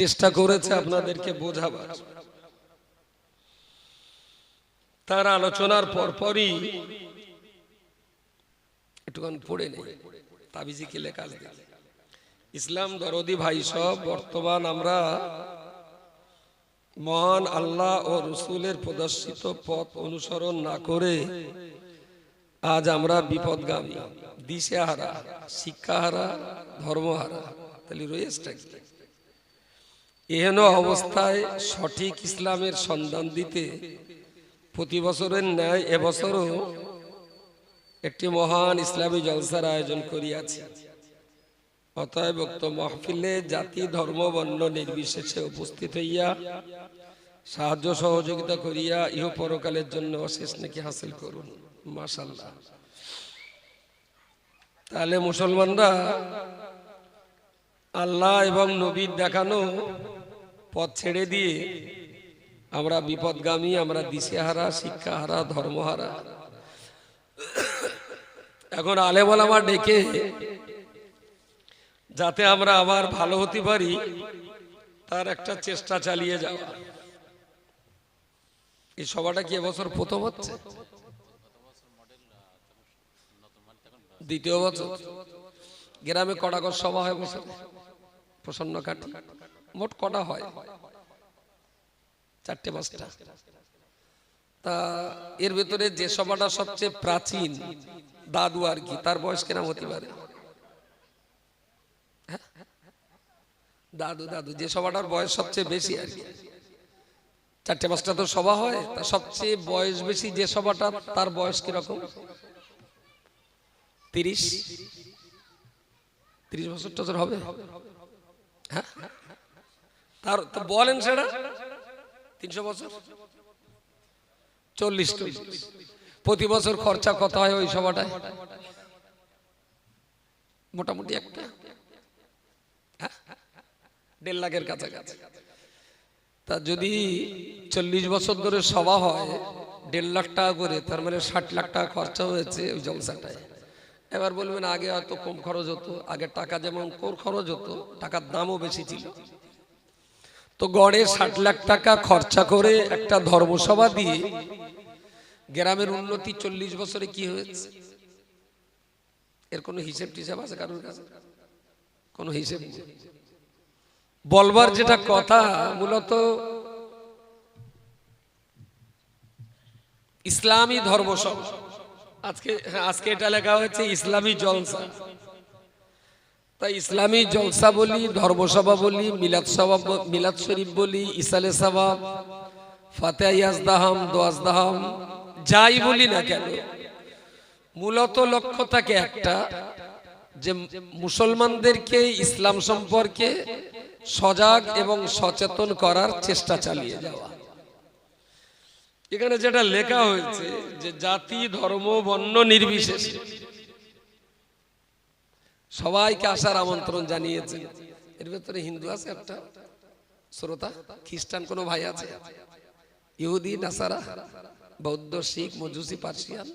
চেষ্টা করেছে আপনাদেরকে বোঝাবার। তার আলোচনার পরপরই একটুখানি পড়ে নেই। তাবিজি কি লেখা ইসলাম দরদি ভাই সব বর্তমান আমরা মহান আল্লাহ ও রসুলের প্রদর্শিত পথ অনুসরণ না করে আজ আমরা বিপদগামী, দিশেহারা, শিক্ষাহারা, ধর্মহারা। তাহলে রয়েছেটা কি? এহেন অবস্থায় সঠিক ইসলামের সন্ধান দিতে প্রতি বছরের ন্যায় এবছরও একটি মহান ইসলামী জলসার আয়োজন করিয়াছি। অতএব উক্ত মহফিলে জাতি, ধর্ম, বর্ণ নির্বিশেষে উপস্থিত হইয়া সাহায্য, সহযোগিতা করিয়া ইহ পরকালের জন্য অশেষ নাকি হাসিল করুন। মাশাল্লাহ তাহলে মুসলমানরা আল্লাহ এবং নবীর দেখানো পথ ছেড়ে দিয়ে আমরা বিপদগামী, আমরা দিশেহারা, শিক্ষাহারা, ধর্মহারা। এখন আলেমল আমার ডেকে যাতে আমরা আবার ভালো হতে পারি, তার একটা চেষ্টা চালিয়ে যাওয়া। এই সভাটা কি এবছর প্রথম হচ্ছে? দ্বিতীয় বছর। গ্রামে কটা করে সভা হয় বছর প্রসন্ন কাটি মোট কটা হয়? চারটে, পাঁচটা। তা এর ভেতরে যে সভাটা সবচেয়ে প্রাচীন, দাদু আর কি, তার বয়স কেনা হতে পারে? হ্যাঁ? দাদু দাদু, যে সভাটার বয়স সবচেয়ে বেশি আর কি। চারটে, পাঁচটা তো সভা হয়, তা সবচেয়ে বয়স বেশি যে সভাটা, তার বয়স কীরকম? তিরিশ? তিরিশ বছর টছর হবে? হ্যাঁ? তার বলেন সেটা? তিনশো বছর? চল্লিশ প্রতি বছর খরচা কত হয় ওই সভাটায়? মোটামুটি একটা? দেড় লাখের কাছাকাছি। তা যদি চল্লিশ বছর ধরে সভা হয়, দেড় লাখ টাকা করে, তার মানে ষাট লাখ টাকা খরচা হয়েছে ওই জলসাটায়। এবার বলবেন আগে হয়তো কম খরচ হতো আগে টাকা যেমন কোর খরচ হতো, টাকার দামও বেশি ছিল। তো গড়ে ষাট লাখ টাকা খরচা করে একটা ধর্মসভা দিয়ে গ্রামের উন্নতি চল্লিশ বছরে কি হয়েছে? এর কোনো হিসেব টিসেব আছে কারোর কাছে? কোনো হিসেব। বলবার যেটা কথা মূলত ইসলামী ধর্মসভা। আজকে আজকে এটা লেখা হয়েছে ইসলামী জলসা। তাই ইসলামী জলসা বলি, ধর্মসভা বলি মিলাদ সভা মিলাদ শরীফ বলি, ইসালে সবাব ফাতে ইয়াজদাহাম, দোয়াজদাহাম, যাই বলি না কেন? মূলত লক্ষ্য থাকে একটা, যে মুসলমানদেরকে ইসলাম সম্পর্কে সজাগ এবং সচেতন করার চেষ্টা চালিয়ে যাওয়া। এখানে যেটা লেখা হয়েছে যে জাতি, ধর্ম, বর্ণ নির্বিশেষে সবাইকে আসার আমন্ত্রণ জানিয়েছে। এর ভেতরে হিন্দু আছে একটা, শ্রোতা, খ্রিস্টান কোনো ভাই আছে? ইহুদি, নাসারা, বৌদ্ধ, শিখ, মজুসি, পার্সিয়ান?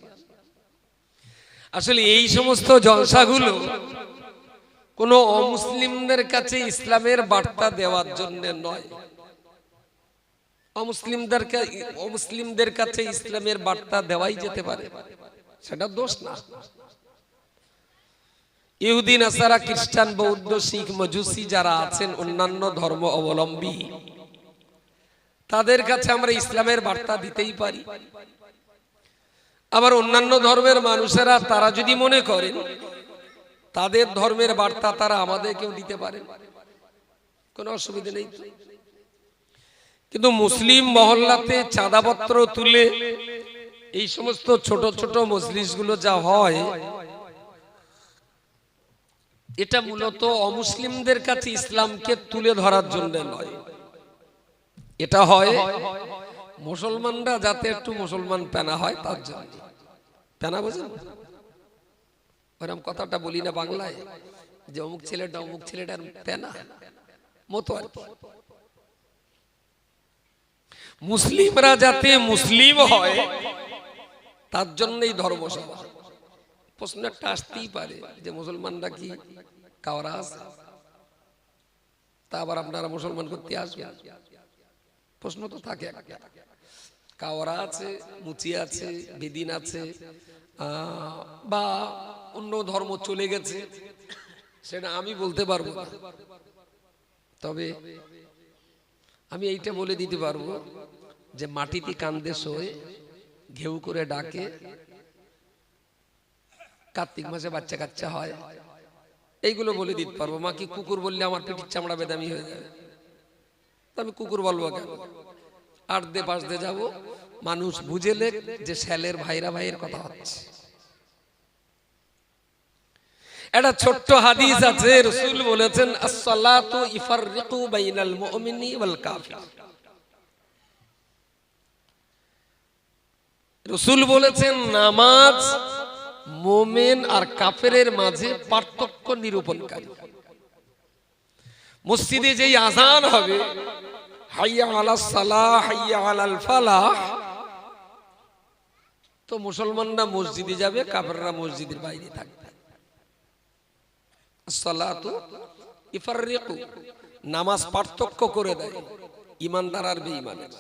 আসলে এই সমস্ত জলসাগুলো কোন অমুসলিমদের কাছে ইসলামের বার্তা দেওয়ার জন্য নয়। অমুসলিমদের কা- অমুসলিমদের কাছে ইসলামের বার্তা দেওয়াই যেতে পারে। সেটা দোষ না। ইহুদিন আসারা খ্রিস্টান, বৌদ্ধ, শিখ, মজুসি যারা আছেন, অন্যান্য ধর্ম অবলম্বী, তাদের কাছে আমরা ইসলামের বার্তা দিতেই পারি। আবার অন্যান্য ধর্মের মানুষেরা, তারা যদি মনে করেন, তাদের ধর্মের বার্তা তারা আমাদেরকেও দিতে পারে। কোনো অসুবিধা নেই কিন্তু মুসলিম মহল্লাতে চাঁদাপত্র তুলে, এই সমস্ত ছোট ছোট মজলিসগুলো যা হয় এটা মূলত অমুসলিমদের কাছে ইসলামকে তুলে ধরার জন্য নয়। এটা হয় মুসলমানরা যাতে একটু মুসলমান পেনা হয়, তার জন্য। পেনা বোঝেন? ওরকম কথাটা বলি না বাংলায়, যে অমুক ছেলেটা অমুক ছেলেটার পেনা মতো আর কি। মুসলিমরা যাতে মুসলিম হয়, তার জন্যই ধর্মসভা প্রশ্ন একটা আসতেই পারে যে মুসলমানরা কি কাওরা আছে? তা আবার আপনারা মুসলমান করতে আসবেন। প্রশ্ন তো থাকে একটা। কাওয়ারা আছে, মুচি আছে, বেদিন আছে বা অন্য ধর্ম চলে গেছে, সেটা আমি বলতে পারব তবে আমি এইটা বলে দিতে পারব যে মাটিতে কান্দে শোয়ে, ঘেউ করে ডাকে কার্তিক মাসে বাচ্চা কাচ্চা হয়। এইগুলো বলে দিতে পারব। মা কি কুকুর বললে আমার পিঠির চামড়া বেদামি হয়ে যাবে? আমি কুকুর বলব কেন? আট দে পাঁচ দে যাব। মানুষ বুঝেলে যে শ্যালের ভাইরা ভাইয়ের কথা হচ্ছে। একটা ছোট্ট হাদিস আছে রসুল বলেছেন আসসালাতু ইফাররিকু বাইনাল মুমিনি ওয়াল কাফির। রসুল বলেছেন নামাজ মোমেন আর কাফেরের মাঝে পার্থক্য নিরূপণকারী। মসজিদে যেই আজান হবে, হাইয়া আলা সালাহ তো মুসলমানরা মসজিদে যাবে, কাফেররা মসজিদের বাইরে থাকবে। সালাতু ইফাররিকু, নামাজ পার্থক্য করে দেয় ইমানদার আর বেঈমানের।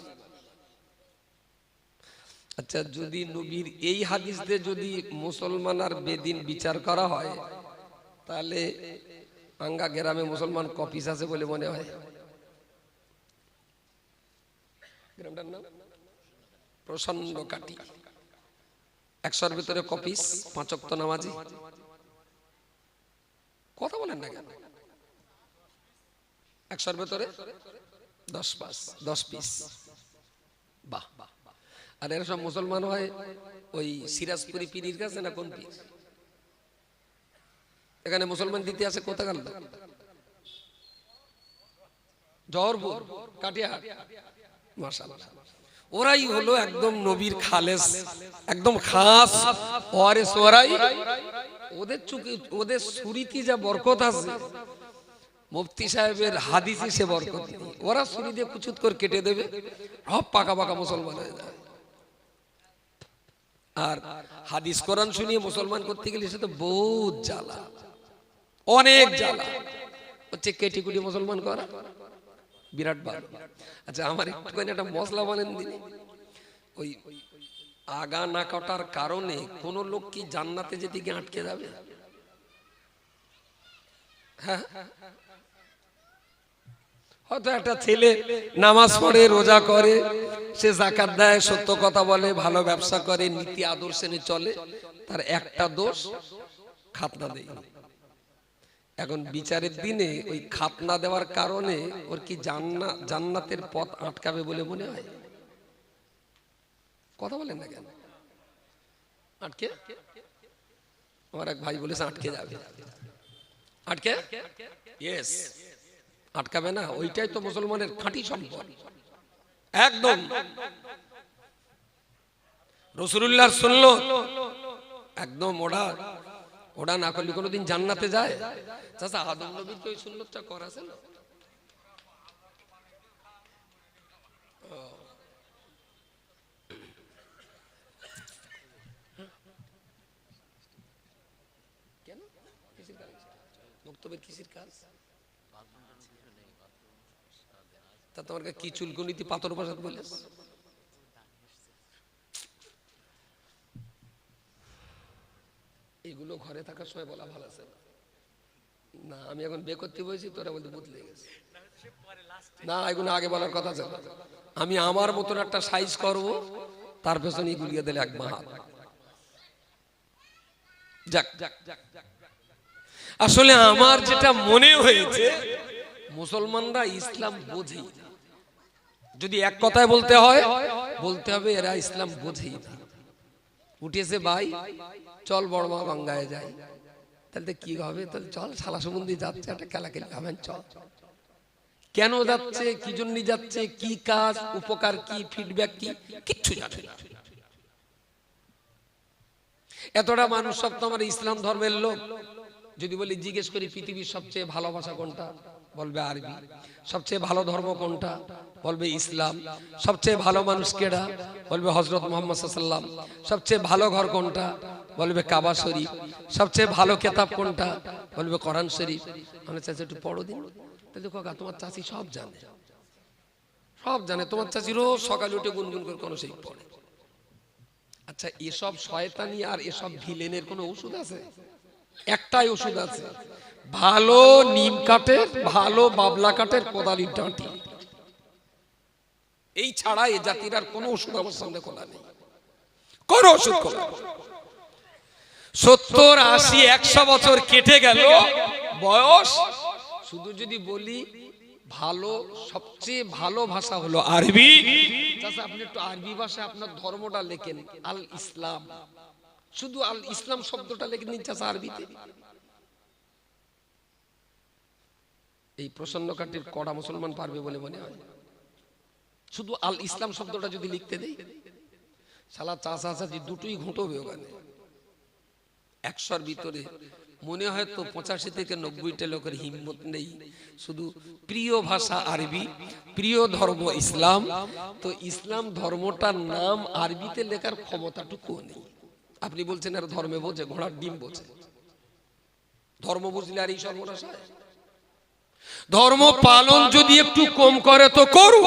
আচ্ছা যদি নবীর এই হাদিস দিয়ে যদি মুসলমান আর বেদিন বিচার করা হয়, তাহলে আঙ্গা গ্রামে মুসলমান কপিস আছে বলে মনে হয়। গ্রামটার নাম? প্রসন্ন কাটি একশোর ভিতরে কপিস পাঁচক্ত নামাজি। কথা বলেন না কেন? একশোর ভেতরে দশ পাস দশ পিস। বাহ বাহ। আর এরা সব মুসলমান হয় ওই সিরাজপুরি পীরির কাছে না কোন পীর? এখানে মুসলমান দিতে আছে কোথা গেল জহরপুর, কাটিয়াহাট। মাশাআল্লাহ। ওরাই হলো একদম নবীর খালেস, একদম খাস ওয়ারেস ওরাই। ওদের চুকে, ওদের সুরিতি যা বরকত আছে, মুফতি সাহেবের হাদিসে সে বরকত ওরা সুরি দিয়ে কুচুত করে কেটে দেবে, সব পাকা পাকা মুসলমান হয়ে যাবে। আর হাদিস কোরআন শুনিয়ে মুসলমান করতে গেলে সে তো বহুত জ্বালা। অনেক জ্বালা। হচ্ছে কেটি কুটি মুসলমান করা। বিরাট ভালো আচ্ছা আমার একটুখানি একটা মশলা বলেন দিনে। ওই আগা না কাটার কারণে কোন লোক কি জান্নাতে যেতে গিয়ে আটকে যাবে? হ্যাঁ? হয়তো একটা ছেলে নামাজ পড়ে, রোজা করে, সে জাকাত দেয়, সত্য কথা বলে, ভালো ব্যবসা করে, নীতি আদর্শে চলে, তার একটা দোষ, খাতনা দেয়। এখন বিচারের দিনে ওই খাতনা দেওয়ার কারণে ওর কি জান্না, জান্নাতের পথ আটকাবে বলে মনে হয়? কথা বলেন না কেন? আটকে? আমার এক ভাই বলেছে, আটকে যাবে। আটকে? ইয়েস আটকাবে না, ওইটাই তো মুসলমানের খাঁটি সম্পদ। একদম। রসুল্লাহর শুনলো একদম, ওরা ওরা না করলে কোনোদিন জান্নাতে যায়। চাচা, আদম নবীর তো ওই সুন্নতটা করা আছে না? কেন? কিসের কাজ? বক্তব্যের কিসের কাজ? তা তোমার কি চুলকুনিতে পাথর বলে? এগুলো ঘরে থাকার সময় বলা ভালো আছে। না। আমি এখন বে করতে তোরা বলতে গেছে। না, এগুলো আগে বলার কথা ছিল আমি আমার মতন একটা সাইজ করব, তার পেছনে গুলিয়ে দিলে এক মাহাত যাক আসলে আমার যেটা মনে হয়েছে, মুসলমানরা ইসলাম বোঝেই না। যদি এক কথায় বলতে হয়, বলতে হবে এরা ইসলাম বোঝেই না। উঠেছে ভাই, চল বড় মা গঙ্গায় যাই। তাহলে কি হবে? তাহলে চল, শালা সম্বন্ধে যাচ্ছে, একটা খেলা খেলে খাবেন চল। কেন যাচ্ছে, কি জন্য যাচ্ছে, কি কাজ, উপকার কি ফিডব্যাক কি? কিচ্ছু জানে না। এতটা মানুষ সব তো আমার ইসলাম ধর্মের লোক। যদি বলি, জিজ্ঞেস করি পৃথিবীর সবচেয়ে ভালোবাসা কোনটা? বলবে আরবি। সবচেয়ে ভালো ধর্ম কোনটা? বলবে ইসলাম। সবচেয়ে ভালো মানুষ কেডা? বলবে হজরত মোহাম্মদ সাল্লাম সবচেয়ে ভালো ঘর কোনটা? বলবে কাবা শরীফ। সবচেয়ে ভালো কেতাব কোনটা? বলবে কোরআন শরীফ। মানে চাইছে একটু পড়ো দিন। তাহলে কাকা তোমার চাচি সব জানে। সব জানে। তোমার চাচি রোজ সকালে উঠে গুনগুন করে কোনো সেই পড়ে। আচ্ছা এসব শয়তানি আর এসব ভিলেনের কোনো ওষুধ আছে? একটাই ওষুধ আছে। ভালো নিম কাঠের, ভালো বাবলা কাঠের কোদালির ডাঁটি। এই ছাড়া এ জাতির আর কোনো ওষুধ সামনে খোলা নেই। কোনো ওষুধ খোলা সত্তর, আশি, একশো বছর কেটে গেল, বয়স। শুধু যদি বলি, ভালো, সবচেয়ে ভালো ভাষা হলো আরবি। আপনি একটু আরবি ভাষায় আপনার ধর্মটা লেখেন আল ইসলাম শুধু আল ইসলাম শব্দটা লেখে নিন চাচা আরবিতে। এই প্রসন্ন কাটির কড়া মুসলমান পারবে বলে মনে হয়। শুধু আল ইসলাম শব্দটা যদি লিখতে দেই সালা চাষা চাষি দুটোই ঘুঁটোবে ওখানে। একশোর ভিতরে মনে হয় তো পঁচাশি থেকে নব্বইটা লোকের হিম্মত নেই। শুধু প্রিয় ভাষা আরবি, প্রিয় ধর্ম ইসলাম। তো ইসলাম ধর্মটার নাম আরবিতে লেখার ক্ষমতাটুকু নেই। আপনি বলছেন আর ধর্মে বোঝে, ঘোড়ার ডিম বোঝে। ধর্ম বুঝলে আর এই সর্বনাশ হয়? ধর্ম পালন যদি একটু কম করে তো করু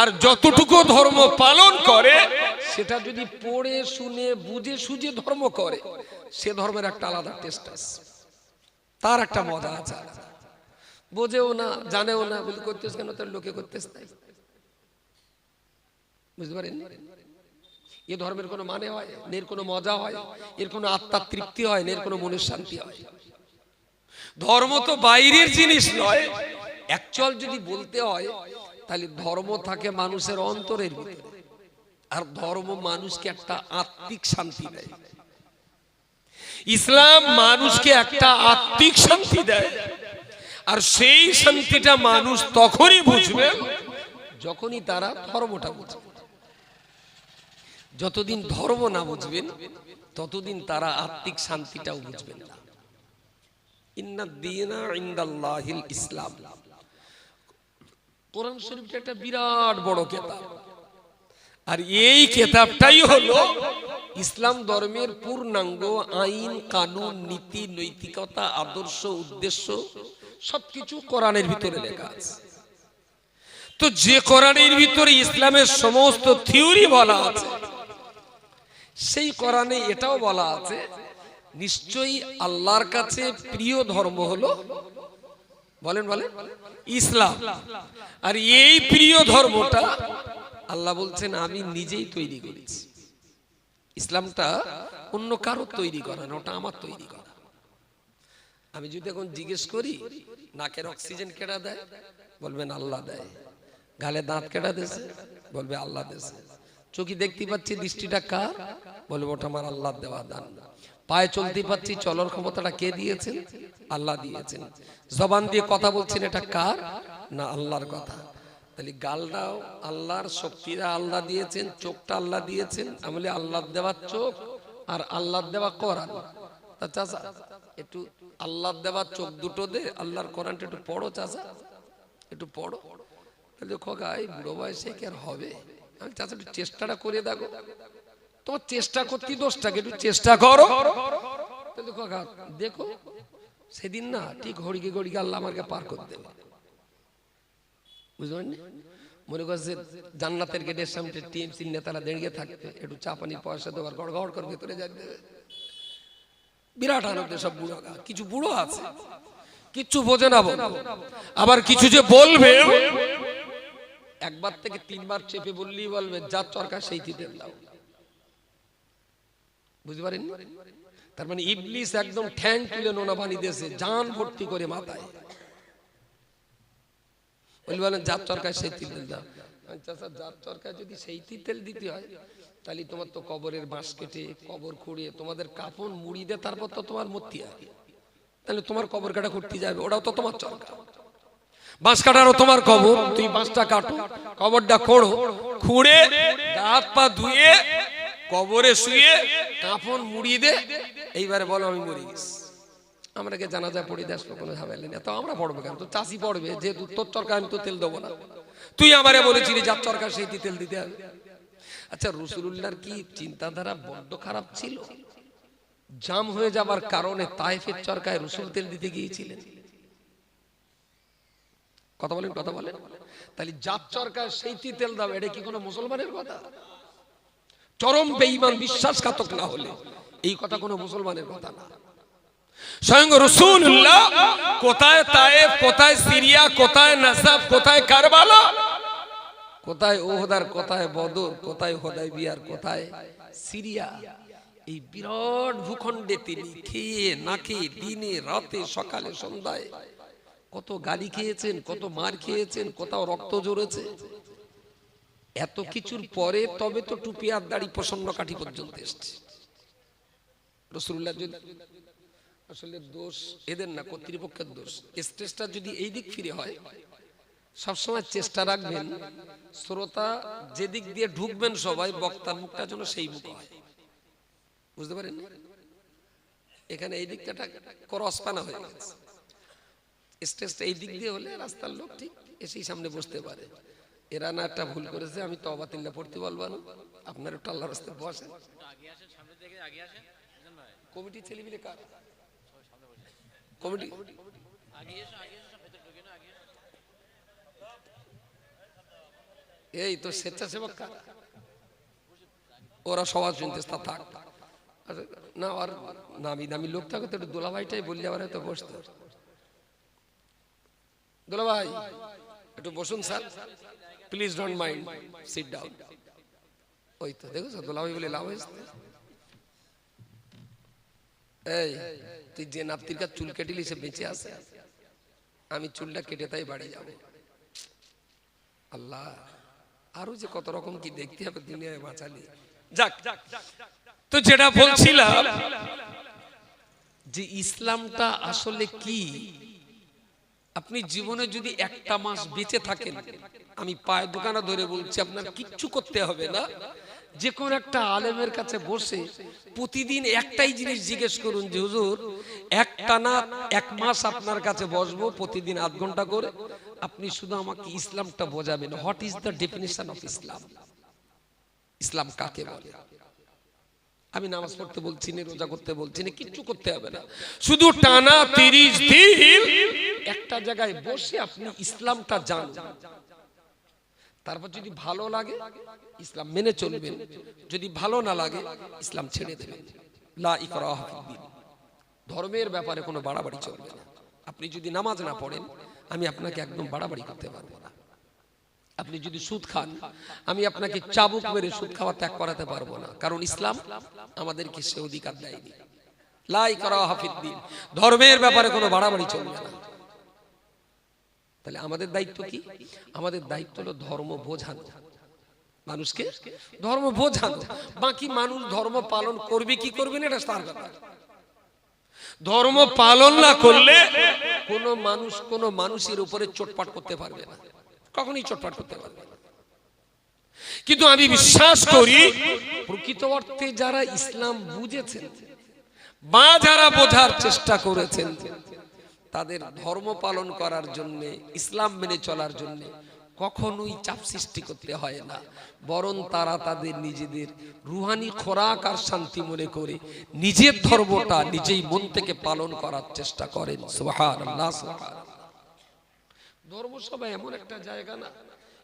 আর যতটুকু ধর্ম পালন করে, সেটা যদি পড়ে, শুনে, বুঝে, সুঝে ধর্ম করে, সে ধর্মের একটা আলাদা টেস্ট আছে। তার একটা মজা আছে। বোঝেও না, জানেও না বলি করতেছ কেন তার লোকে করতেছ তাই বুঝতে পারেন এ ধর্মের কোনো মানে হয়, এর কোনো মজা হয়, এর কোনো আত্মার তৃপ্তি হয়, এর কোনো মনের শান্তি হয়। ধর্ম তো বাইরের জিনিস নয়। অ্যাকচুয়াল যদি বলতে হয়, তাহলে ধর্ম থাকে মানুষের অন্তরের ভিতরে। আর ধর্ম মানুষকে একটা আত্মিক শান্তি দেয়। ইসলাম মানুষকে একটা আত্মিক শান্তি দেয়। আর সেই শান্তিটা মানুষ তখনই বুঝবে, যখনই তারা ধর্মটা বুঝবে। যতদিন ধর্ম না বুঝবেন, ততদিন তারা আত্মিক শান্তিটাও বুঝবেন না। ইসলাম। কোরআন শরীফটা একটা বিরাট বড় কেতাব। আর এই কেতাবটাই হলো ইসলাম ধর্মের পূর্ণাঙ্গ আইন, কানুন, নীতি, নৈতিকতা, আদর্শ, উদ্দেশ্য, সবকিছু কোরআনের ভিতরে লেখা আছে। তো যে কোরআনের ভিতরে ইসলামের সমস্ত থিওরি বলা আছে, সেই কোরআনে এটাও বলা আছে নিশ্চয়ই আল্লাহর কাছে প্রিয় ধর্ম হলো, বলেন বলেন, ইসলাম। আর এই প্রিয় ধর্মটা আল্লাহ বলছেন, আমি নিজেই তৈরি করেছি। ইসলামটা অন্য কারও তৈরি করা না, ওটা আমার তৈরি করা। আমি যদি এখন জিজ্ঞেস করি, নাকের অক্সিজেন কেডা দেয়? বলবেন, আল্লাহ দেয়। গালে দাঁত কেডা দেছে বলবে, আল্লাহ দেশে চোখে দেখতে পাচ্ছি দৃষ্টিটা কার? বলবে, ওটা আমার আল্লাহ দেওয়া দান। পায়ে চলতে পারছি, চলার ক্ষমতাটা কে দিয়েছেন? আল্লাহ দিয়েছেন। জবান দিয়ে কথা বলছেন, এটা কার? না, আল্লাহর কথা। তাহলে গালটাও আল্লাহর শক্তিরা আল্লাহ দিয়েছেন, চোখটা আল্লাহ দিয়েছেন। আমলে আল্লাহ দেওয়ার চোখ আর আল্লাহ দেওয়া কোরআন। তা চাচা, একটু আল্লাহ দেওয়া চোখ দুটো দে, আল্লাহর কোরআনটা একটু পড়ো চাচা। একটু পড়ো। তাহলে খোকা, এই বুড়ো বয়সে কি আর হবে? আমি চাচা, একটু চেষ্টাটা করে দেখো। তোমার চেষ্টা করতে দোষটাকে একটু চেষ্টা করো। দেখো সেদিন না ঠিক আল্লাহ আমাকে পার করে দেবে মনে করছে জান্নাতের গেটের সামনে টিএমসি নেতারা থাকবে, একটু পয়সা দেওয়ার করে ভেতরে বিরাট আনন্দ সব বুড়ো কিছু বুড়ো আছে, কিচ্ছু বোঝে না। আবার কিছু যে বলবে, একবার থেকে তিনবার চেপে বললেই বলবে যার চরকা সেই তিতের দাও। তার মানে ইবলিস একদম ঠ্যাং তুলে ভর্তি করে মাথায়। চরকায় সেই আচ্ছা চরকায় যদি সেই দিতে হয়, তাহলে তোমার তো কবরের বাঁশ কেটে, কবর খুঁড়িয়ে, তোমাদের মুড়ি তারপর তো তোমার মূর্তি তাহলে তোমার কবর কাটা করতে যাবে, ওটাও তো তোমার চরকা। বাঁশ কাটারও তোমার কবর তুই বাঁশটা কাটো, কবরটা খোঁড়ো, খুঁড়ে হাত পা ধুয়ে, কবরে শুয়ে কাফন মুড়িয়ে দে, এইবারে বলো আমি মরে গেছি। আমরাকে জানাজা পড়ে দেশ কোনো ঝামেলা নেই। তো আমরা পড়ব কেন? তো চাষি পড়বে, যেহেতু তোর চরকার আমি তো তেল দেবো না। তুই আমারে বলেছিলি যার চরকার সেই তেল দিতে হবে। আচ্ছা রসুল্লাহর কি চিন্তাধারা বড্ড খারাপ ছিল? জাম হয়ে যাবার কারণে তাইফের চরকায় রসুল তেল দিতে গিয়েছিলেন। কথা বলেন কথা বলেন। তাহলে জাত চরকার সেইটি তেল দাও, এটা কি কোনো মুসলমানের কথা? চরম বেঈমান বিশ্বাসঘাতক না হলে এই কথা কোনো মুসলমানের কথা না। স্বয়ং রসুল্লাহ কোথায় তায়েফ, কোথায় সিরিয়া, কোথায় নাসাব, কোথায় কারবালা, কোথায় ওহদার কোথায় বদর, কোথায় হোদাই বিয়ার কোথায় সিরিয়া, এই বিরাট ভূখণ্ডে তিনি খেয়ে না খেয়ে দিনে, রাতে, সকালে, সন্ধ্যায় কত গালি খেয়েছেন, কত মার খেয়েছেন, কোথাও রক্ত জড়েছে এত কিছুর পরে তবে তো টুপি আর দাড়ি প্রসন্ন কাঠি পর্যন্ত এসছে। রসুল্লাহ যদি আসলে দোষ এদের না কর্তৃপক্ষের দোষ। স্টেজটা যদি এই দিক ফিরে হয় সবসময় চেষ্টা রাখবেন শ্রোতা যেদিক দিয়ে ঢুকবেন সবাই বক্তার মুখটা যেন সেই মুখ হয়। বুঝতে পারেন? এখানে এই দিকটা ক্রস পানা হয়ে গেছে। স্টেজটা এই দিক দিয়ে হলে রাস্তার লোক ঠিক এসেই সামনে বসতে পারে। এরা না একটা ভুল করেছে আমি তো অবাতিল্লা পড়তে বলব না। আপনার একটু আল্লাহ রাস্তায় বসেন। কমিটি ছেলে মিলে কমিটি? এই তো স্বেচ্ছাসেবক ওরা সবার শুনতে থাক। আচ্ছা, না আর নামি দামি লোক থাকে তো একটু দোলাভাইটাই বললে আবার হয়তো বসতো। দোলাভাই একটু বসুন sir. Please don't mind sit down ওই তো, দেখো দোলাভাই বলে লাভ হয়েছে। এই, তুই যে নাপতির কাছে চুল কেটিলি, সে বেঁচে আছে। আমি চুলটা কেটে তাই বাড়ি যাব। আল্লাহ, আরও যে কত রকম কি দেখতে হবে দুনিয়ায় বাঁচালি। যাক, তো যেটা বলছিলাম যে ইসলামটা আসলে কি? আপনি জীবনে যদি একটা মাস বেঁচে থাকেন আমি পায়ের দোকানে ধরে বলছি, আপনার কিচ্ছু করতে হবে না। যে কোন একটা আলেমের কাছে বসে প্রতিদিন একটাই জিনিস জিজ্ঞেস করুন যে, হুজুর একটা না এক মাস আপনার কাছে বসবো প্রতিদিন আধ ঘণ্টা করে। আপনি শুধু আমাকে ইসলামটা বোঝাবেন। What is the definition of Islam Islam কাকে বলে? আমি নামাজ পড়তে বলছি না, রোজা করতে বলছি না, কিচ্ছু করতে হবে না। শুধু টানা তিরিশ দিন একটা জায়গায় বসে আপনি ইসলামটা জানুন। তারপর যদি ভালো লাগে, ইসলাম মেনে চলবেন। যদি ভালো না লাগে, ইসলাম ছেড়ে দেবেন। লা ইকরাহ ফিদ্দিন। ধর্মের ব্যাপারে কোনো বাড়াবাড়ি চলবে না। আপনি যদি নামাজ না পড়েন, আমি আপনাকে একদম বাড়াবাড়ি করতে পারব না। আপনি যদি সুদ খান, আমি আপনাকে চাবুক মেরে সুদ খাওয়া ত্যাগ করাতে পারব না। কারণ ইসলাম আমাদেরকে সে অধিকার দেয়নি। লাই করা হাফিদ্দিন ধর্মের ব্যাপারে কোনো বাড়াবাড়ি চলবে না। তাহলে আমাদের দায়িত্ব কি? আমাদের দায়িত্ব হলো ধর্ম বোঝানো। মানুষকে ধর্ম বোঝানো। বাকি মানুষ ধর্ম পালন করবে কি করবে না, এটা তার ধর্ম পালন না করলে কোনো মানুষ কোনো মানুষের উপরে চোটপাট করতে পারবে না। কখনই চোটপাট করতে পারবে না। কিন্তু আমি বিশ্বাস করি, প্রকৃত অর্থে যারা ইসলাম বুঝেছেন বা যারা বোঝার চেষ্টা করেছেন তাদের ধর্ম পালন করার জন্য, ইসলাম মেনে চলার জন্য কখনোই চাপ সৃষ্টি করতে হয় না। বরং তারা তাদের নিজেদের রুহানি খোরাক আর শান্তি মনে করে নিজের ধর্মটা নিজেই মন থেকে পালন করার চেষ্টা করেন। সুবহানাল্লাহ সুবহানাল্লাহ। ধর্ম সভা এমন একটা জায়গা না।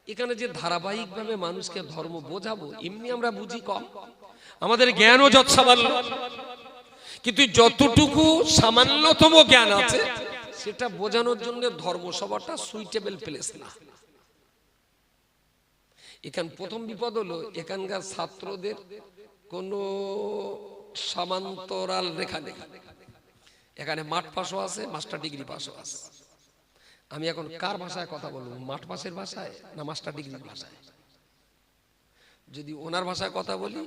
এখানে যে ধারাবাহিকভাবে মানুষকে ধর্ম বোঝাবো, এমনি আমরা বুঝি কম। আমাদের জ্ঞানও যত সামান্য। কিন্তু যতটুকু সামান্যতম জ্ঞান আছে সেটা বোঝানোর জন্য ধর্মসভাটা সুইটেবল প্লেস না। এখান প্রথম বিপদ হলো, এখানকার ছাত্রদের কোনো সামান্তরাল রেখা নেই। এখানে মাঠ পাশও আছে, মাস্টার ডিগ্রি পাশও আছে। আমি এখন কার ভাষায় কথা বলব, মাঠ পাশের ভাষায় না মাস্টার ডিগ্রির ভাষায়? যদি ওনার ভাষায় কথা বলি,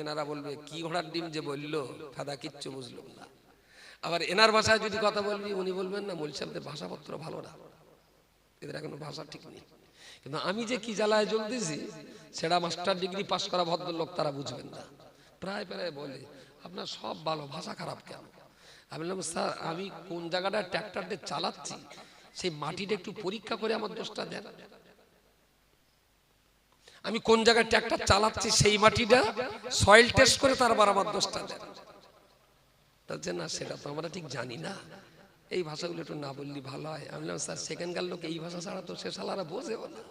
এনারা বলবে, কি ঘোড়ার ডিম যে বলল ফাদা কিচ্ছু বুঝলাম না। আবার এনার ভাষায় যদি কথা বলবি উনি বলবেন না মূল সাহেবদের ভাষাপত্র ভালো না। এদের এখনও ভাষা ঠিক নেই। কিন্তু আমি যে কি জ্বালায় জ্বলতেছি, সেটা মাস্টার ডিগ্রি পাশ করা ভদ্রলোক তারা বুঝবেন না। প্রায় প্রায় বলে, আপনার সব ভালো, ভাষা খারাপ কেন? আমি বললাম, স্যার, আমি কোন জায়গাটা ট্র্যাক্টরটা চালাচ্ছি, সেই মাটিটা একটু পরীক্ষা করে আমার দোষটা দেন। আমি কোন জায়গায় ট্র্যাক্টর চালাচ্ছি, সেই মাটিটা সয়েল টেস্ট করে তারপর আমার দোষটা দেন। বলছে না, সেটা তো আমরা ঠিক জানি না। এই ভাষাগুলো একটু না বললি ভালো হয়। আমি বললাম, স্যার, সেখানকার লোক এই ভাষা ছাড়া তো সে সালারা বোঝেও না।